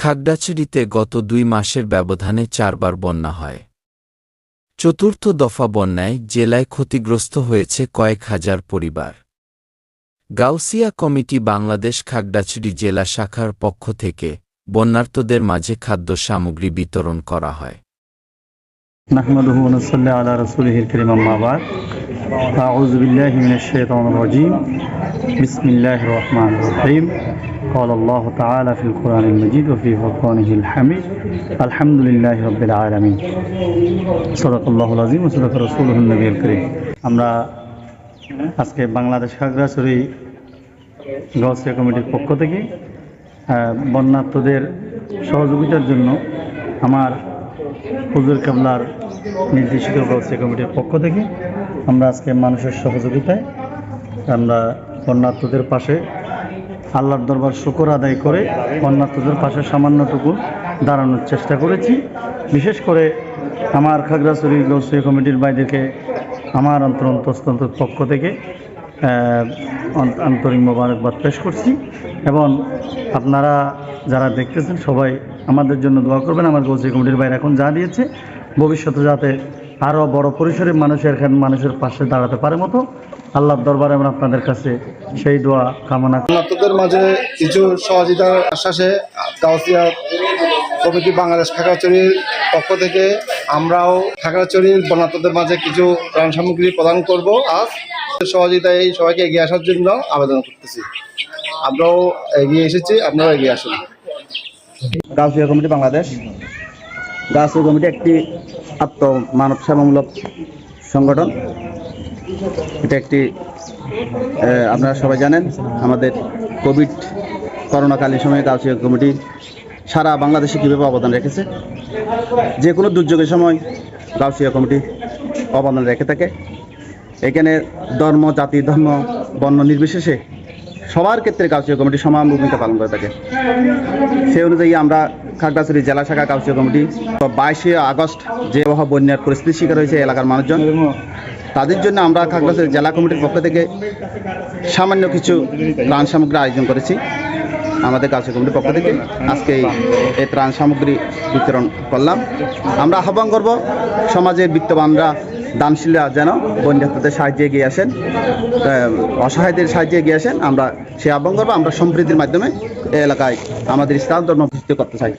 খাগড়াছড়িতে গত দুই মাসের ব্যবধানে চারবার বন্যা হয় চতুর্থ দফা বন্যায় জেলায় ক্ষতিগ্রস্ত হয়েছে কয়েক হাজার পরিবার গাউসিয়া কমিটি বাংলাদেশ খাগড়াছড়ি জেলা শাখার পক্ষ থেকে বন্যার্তদের মাঝে খাদ্য সামগ্রী বিতরণ করা হয় نحمده ونصلي على رسوله الكريم أما بعد أعوذ بالله من الشيطان الرجيم بسم الله الرحمن الرحيم قال الله تعالى في القرآن المجيد وفي فرقانه الحميد الحمد لله رب العالمين صدق الله العظيم وصدق رسوله النبي الكريم আমরা আজকে বাংলাদেশ খাগড়াছড়ি গাউসিয়া কমিটির পক্ষ থেকে আহ, বন্যার্তদের সহযোগিতার জন্য আমার হুজুর কাবলার নির্দেশিত গাউসিয়া কমিটির পক্ষ থেকে আমরা আজকে মানুষের সহযোগিতায় আমরা বন্যার্তদের পাশে আল্লাহর দরবার শুকর আদায় করে বন্যার্তদের পাশে সামান্যটুকু দাঁড়ানোর চেষ্টা করেছি। বিশেষ করে আমার খাগড়াছড়ি গৌসিয়া কমিটির বাইদেরকে আমার অন্তর অন্তস্তন্ত্র পক্ষ থেকে আন্তরিক মোবারকবাদ পেশ করছি এবং আপনারা যারা দেখতেছেন সবাই আমাদের জন্য দোয়া করবেন। আমার গৌসিয়া কমিটির বাইরে এখন যা দিয়েছে, ভবিষ্যতে যাতে আরও বড় পরিসরে মানুষের এখানে মানুষের পাশে দাঁড়াতে পারে মতো। আল্লাহর দরবারে আমরা আপনাদের কাছে সেই দোয়া কামনা। বন্যার্থদের মাঝে কিছু সহযোগিতার আশ্বাসে গাউসিয়া কমিটি বাংলাদেশ খাগড়াছড়ির পক্ষ থেকে আমরাও খাগড়াছড়ির বন্যার্থদের মাঝে কিছু ত্রাণ সামগ্রী প্রদান করব। আজ সহযোগিতায় সবাইকে এগিয়ে আসার জন্য আবেদন করতেছি। আমরাও এগিয়ে এসেছি আপনারাও এগিয়ে আসুন। গাউসিয়া কমিটি বাংলাদেশ। গাউসিয়া কমিটি একটি আত্ম মানব সেবামূলক সংগঠন। এটা একটি আপনারা সবাই জানেন, আমাদের কোভিড করোনাকালীন সময়ে গাউসিয়া কমিটি সারা বাংলাদেশে কীভাবে অবদান রেখেছে যে কোনো দুর্যোগের সময় গাউসিয়া কমিটি অবদান রেখে থাকে। এখানে ধর্ম, জাতি, ধর্ম, বর্ণ নির্বিশেষে সবার ক্ষেত্রে গাউসিয়া কমিটি সমান ভূমিকা পালন করে থাকে। সেই অনুযায়ী আমরা খাগড়াছড়ি জেলা শাখা কাউন্সিল কমিটি বাইশে আগস্ট যে বন্যার পরিস্থিতির শিকার হয়েছে এলাকার মানুষজন, তাদের জন্য আমরা খাগড়াছড়ি জেলা কমিটির পক্ষ থেকে সামান্য কিছু ত্রাণ সামগ্রী আয়োজন করেছি। আমাদের কাউন্সিল কমিটির পক্ষ থেকে আজকে এই ত্রাণ সামগ্রী বিতরণ করলাম। আমরা আহ্বান করব সমাজের বিত্তবানরা দানশীলরা যেন বন্যাত্মদের সাহায্যে এগিয়ে আসেন অসহায়দের সাহায্যে এগিয়ে আসেন। আমরা সে আহ্বান করব, আমরা সম্প্রীতির মাধ্যমে এলাকায় আমাদের ইসলাম ধর্ম করতে চাই।